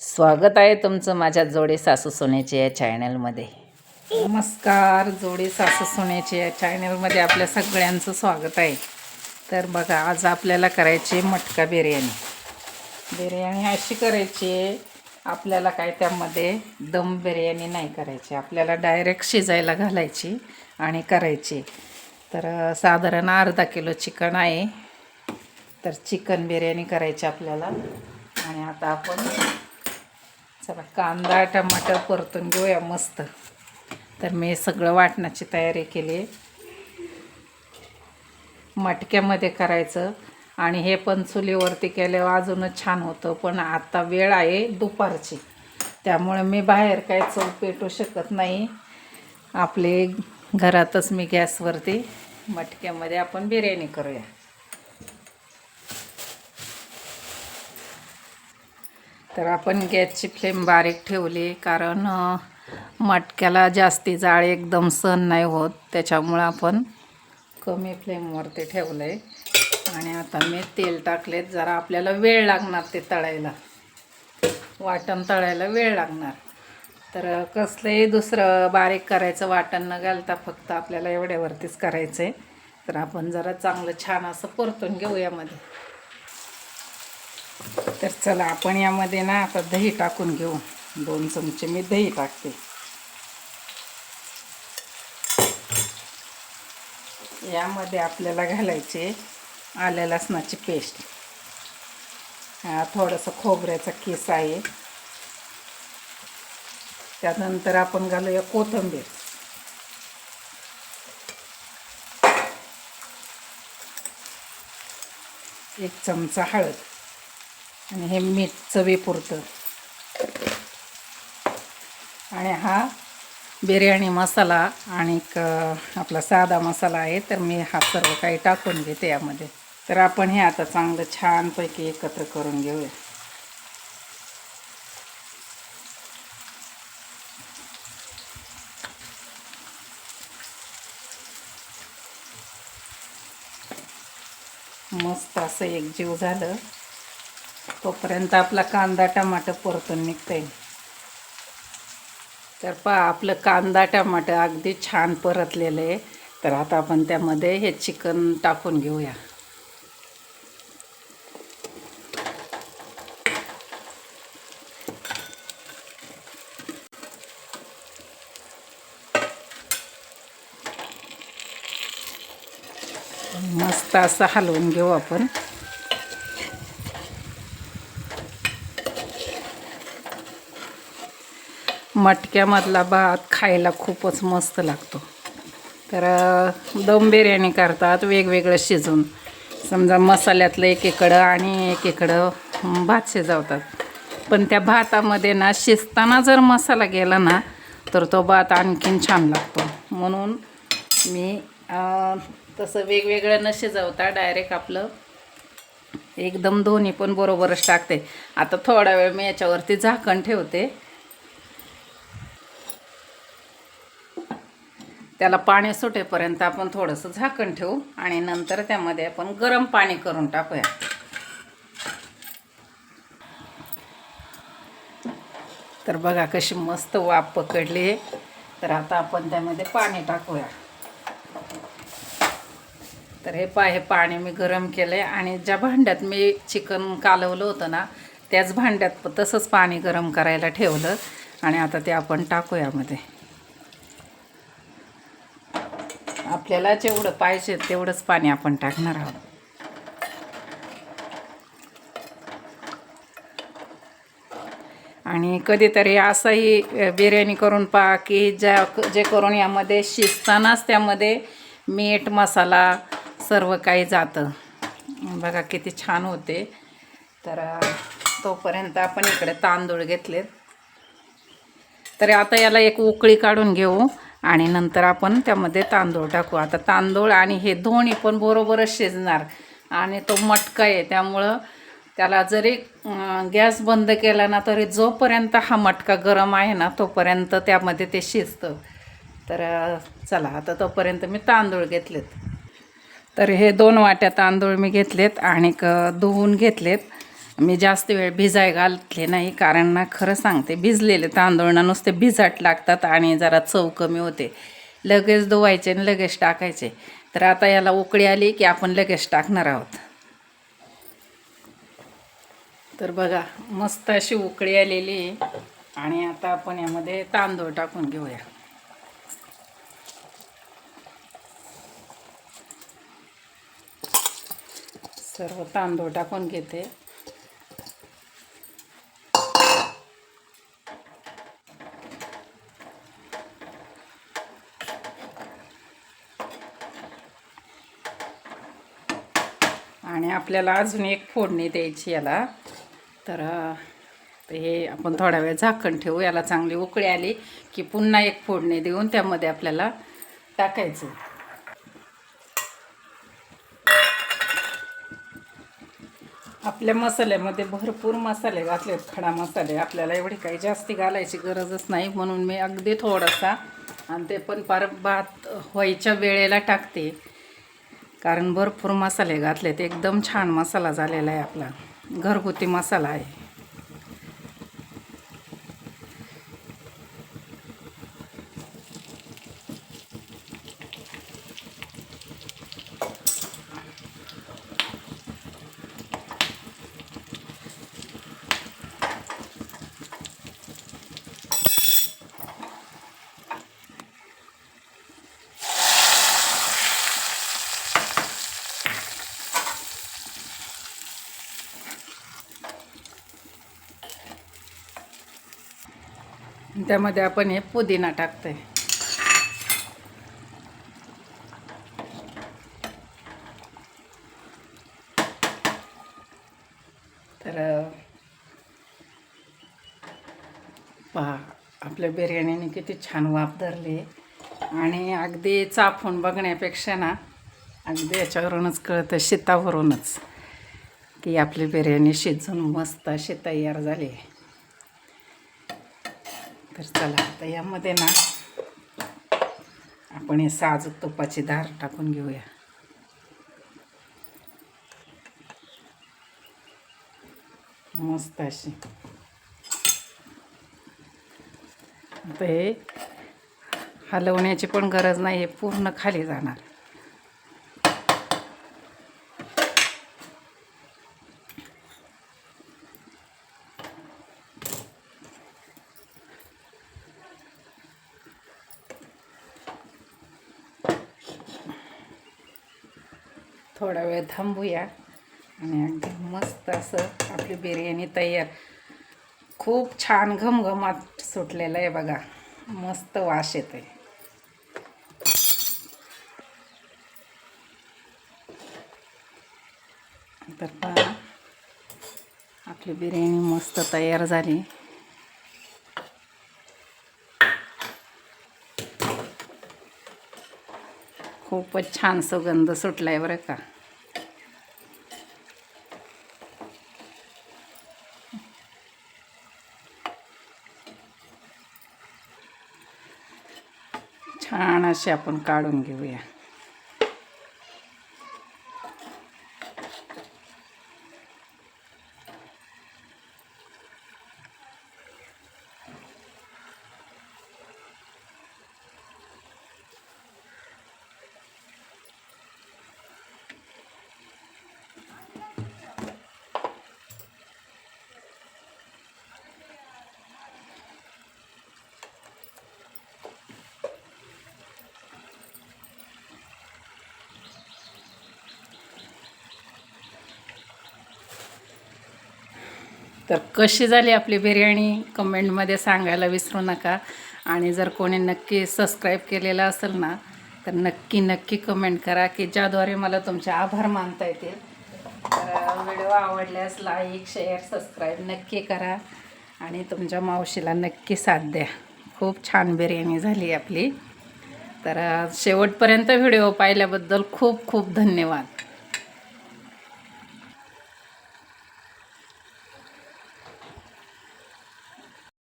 स्वागत आहे तुमचं माझ्या जोडे सासू सोन्याच्या या चॅनलमध्ये नमस्कार जोडे सासू सोन्याच्या या चॅनलमध्ये आपल्या सगळ्यांचं स्वागत आहे. तर बघा आज आपल्याला करायची मटका बिर्याणी. बिर्याणी अशी करायची आहे आपल्याला काय त्यामध्ये दम बिर्याणी नाही करायची. आपल्याला डायरेक्ट शिजायला घालायची आणि करायची. तर साधारण अर्धा किलो चिकन आहे. तर चिकन बिर्याणी करायची आपल्याला. आणि आता आपण चला कांदा टमाटर परतून घेऊया मस्त. तर मी सगळं वाटण्याची तयारी केली. आहे मटक्यामध्ये करायचं. आणि हे पण चुलीवरती केल्यावर अजूनच छान होतं पण आता वेळ आहे दुपारची. त्यामुळे मी बाहेर काय चव पेटू शकत नाही. आपले घरातच मी गॅसवरती मटक्यामध्ये आपण बिर्याणी करूया. तर आपण गॅसची फ्लेम बारीक ठेवली कारण मटक्याला जास्ती जाळ एकदम सहन नाही होत. त्याच्यामुळं आपण कमी फ्लेमवरती ठेवलं आहे आणि आता मी तेल टाकलेत जरा आपल्याला वेळ लागणार ते तळायला. वाटण तळायला वेळ लागणार. तर कसलंही दुसरं बारीक करायचं वाटण न घालता फक्त आपल्याला एवढ्यावरतीच करायचं आहे तर आपण जरा चांगलं छान असं परतून घेऊ यामध्ये तर चला आपण यामध्ये ना आता दही टाकून घेऊ. दोन चमचे मी दही टाकते. यामध्ये आपल्याला घालायचे आल्या लसणाची पेस्ट. हा थोडंसं खोबऱ्याचा किस आहे. त्यानंतर आपण घालूया कोथिंबीर. एक चमचा हळद. आणि हे मीठ चवीपुरतं. आणि हा बिर्याणी मसाला आणि आपला साधा मसाला आहे तर मी हा सर्व काही टाकून घेते यामध्ये. तर आपण हे आता चांगलं छानपैकी एकत्र करून घेऊया. मस्त असं एकजीव झालं. तोपर्यंत आपला कांदा टमाटर परतून निघतंय. तर पहा आपलं कांदा टमाटर अगदी छान परतलेलं आहे. तर आता आपण त्यामध्ये हे चिकन टाकून घेऊया. मस्त असं हलवून घेऊ आपण. मटक्यामधला भात खायला खूपच मस्त लागतो. तर दम बिर्याणी करतात वेगवेगळं शिजून. समजा मसाल्यातलं एकीकडं आणि एकीकडं भात शिजवतात. पण त्या भातामध्ये ना शिजताना जर मसाला गेला ना तर तो भात आणखीन छान लागतो. म्हणून मी तसं वेगवेगळं न शिजवता डायरेक्ट आपलं एकदम दोन्ही पण बरोबरच टाकते. आता थोडा वेळ मी याच्यावरती झाकण ठेवते. त्याला पाणी सुटेपर्यंत आपण थोडंसं झाकण ठेवू आणि नंतर त्यामध्ये आपण गरम पाणी करून टाकूया. तर बघा कशी मस्त वाफ पकडली तर आता आपण त्यामध्ये पाणी टाकूया. तर हे पा हे पाणी मी गरम केलं आहे आणि ज्या भांड्यात मी चिकन कालवलं होतं ना त्याच भांड्यात तसंच पाणी गरम करायला ठेवलं आणि आता ते आपण टाकू यामध्ये आपल्याला जेवढं पाहिजे तेवढंच पाणी आपण टाकणार आहोत. आणि कधीतरी असंही बिर्याणी करून पहा की ज्या जे करून यामध्ये शिजतानाच त्यामध्ये मीठ मसाला सर्व काही जातं. बघा किती छान होते. तर तोपर्यंत आपण इकडे तांदूळ घेतलेत. तर आता याला एक उकळी काढून घेऊ. आणि नंतर आपण त्यामध्ये तांदूळ टाकू. आता तांदूळ आणि हे दोन्ही पण बरोबरच शिजणार. आणि तो मटका आहे त्यामुळं त्याला जरी गॅस बंद केला ना तरी जोपर्यंत हा मटका गरम आहे ना तोपर्यंत त्यामध्ये ते शिजतं. तर चला आता तोपर्यंत मी तांदूळ घेतलेत. तर हे दोन वाट्या तांदूळ मी घेतलेत आणि क धुवून घेतलेत. मी जास्त वेळ भिजाय घातले नाही कारण ना खरं सांगते भिजलेले तांदूळ ना नुसते भिजाट लागतात आणि जरा चव कमी होते. लगेच धुवायचे आणि लगेच टाकायचे. तर आता याला उकळी आली की आपण लगेच टाकणार आहोत. तर बघा मस्त अशी उकळी आलेली आहे. आणि आता आपण यामध्ये तांदूळ टाकून घेऊया. सर्व तांदूळ टाकून घेते. आणि आपल्याला अजून एक फोडणी द्यायची याला. तर हे आपण थोडा वेळ झाकण ठेवू. याला चांगली उकळी आली की पुन्हा एक फोडणी देऊन त्यामध्ये आपल्याला टाकायचं. आपल्या मसाल्यामध्ये भरपूर मसाले घातलेत खडा मसाले. आपल्याला एवढी काही जास्ती घालायची गरजच नाही. म्हणून मी अगदी थोडासा आणि ते पण पार भात व्हायच्या वेळेला टाकते. कारण भरपूर मसाले घातलेत. एकदम छान मसाला झालेला आहे आपला. घरगुती मसाला आहे. त्यामध्ये आपण हे पुदिना टाकतोय. तर पहा आपल्या बिर्याणीने किती छान वाफ धरली. आणि अगदी चाफून बघण्यापेक्षा ना अगदी याच्यावरूनच कळतं शेतावरूनच की आपली बिर्याणी शिजून मस्त अशी तयार झाली आहे. तर चला आता यामध्ये ना आपण हे साजूक तुपाची धार टाकून घेऊया. मस्त अशी. आता हे हलवण्याची पण गरज नाही हे पूर्ण खाली जाणार. थोडा वेळ थांबूया. आणि अगदी मस्त असं आपली बिर्याणी तयार. खूप छान घमघमात सुटलेलं आहे बघा. मस्त वास आहे तर पहा आपली बिर्याणी मस्त तयार झाली. खूपच छान सुगंध आहे बरं का. छान असे आपण काढून घेऊया. तर कशी झाली आपली बिर्याणी? कमेंटमध्ये सांगायला विसरू नका. आणि जर कोणी नक्की सबस्क्राईब केलेलं असेल ना तर नक्की नक्की कमेंट करा की ज्याद्वारे मला तुमचे आभार मानता येतील. तर व्हिडिओ आवडल्यास लाईक शेअर सबस्क्राईब नक्की करा. आणि तुमच्या मावशीला नक्की साथ द्या. खूप छान बिर्याणी झाली आपली. तर शेवटपर्यंत व्हिडिओ पाहिल्याबद्दल खूप खूप धन्यवाद.